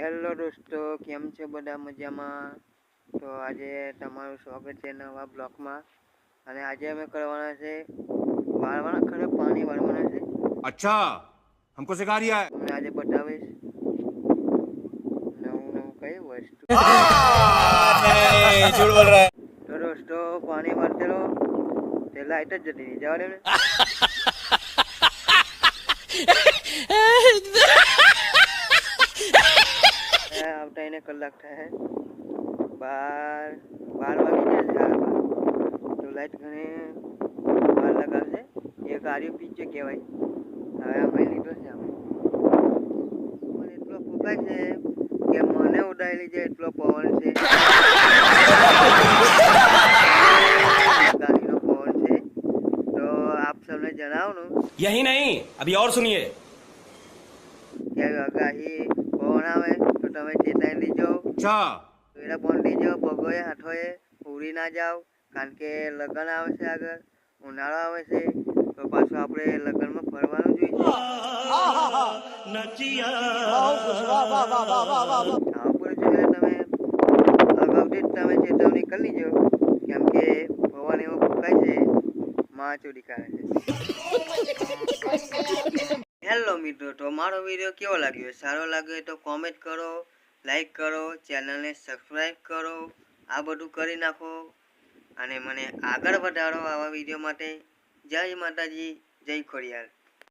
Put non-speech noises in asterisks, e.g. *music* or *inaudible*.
Hello દોસ્તો કેમ છે બધા મજામાં? તો આજે તમારું સ્વાગત છે નવા બ્લોકમાં અને આજે અમે કરવાના છે વાળવાના ખરે પાણી વાળવાના છે. અચ્છા હમકો સિખા રહ્યા હે. હું આજે બતાવીશ નવું નવું કઈ વસ્તુ. ઝૂઠ તો દોસ્તો પાણી વાળતેલો રહો. તે લાઈટ જ જતી જવા દે *laughs* ને એ આવતા એને કલાક થાય બાર બાર વાગી જાય છે તો લાઈટ ઘણી બાર લગાવશે એ ગાડીઓ પીછે કહેવાય હવે આપણે લીધો છે આપણે પણ એટલો ફૂંકાય છે કે મને ઉડાયેલી છે એટલો પવન છે ગાડીનો પવન છે તો આપ સૌને જણાવનું यही नहीं अभी और सुनिए કે આગાહી પવન આવે તો તમે ચેતાઈ લીજો. છ. વેળા પણ લીજો પગોએ હાથોએ ઉડી ના જાઓ કારણ કે લગ્ન આવે છે આગળ ઉનાળો આવે છે તો પાછું આપણે લગ્નમાં ફરવાનું જોઈએ તમે અગાઉથી તમે ચેતવણી કરી લીજો કેમ કે ભવાની એમાં ભૂકાય છે માં ચોરી કરે છે. *laughs* મિત્રો તો મારો વીડિયો કેવો લાગ્યો? સારો લાગ્યો તો કોમેન્ટ કરો લાઈક કરો ચેનલને સબસ્ક્રાઈબ કરો, આ બધું કરી નાખો. અને મને આગળ વધારો આવા વીડિયો માટે. જય માતાજી, જય ખોડિયાર.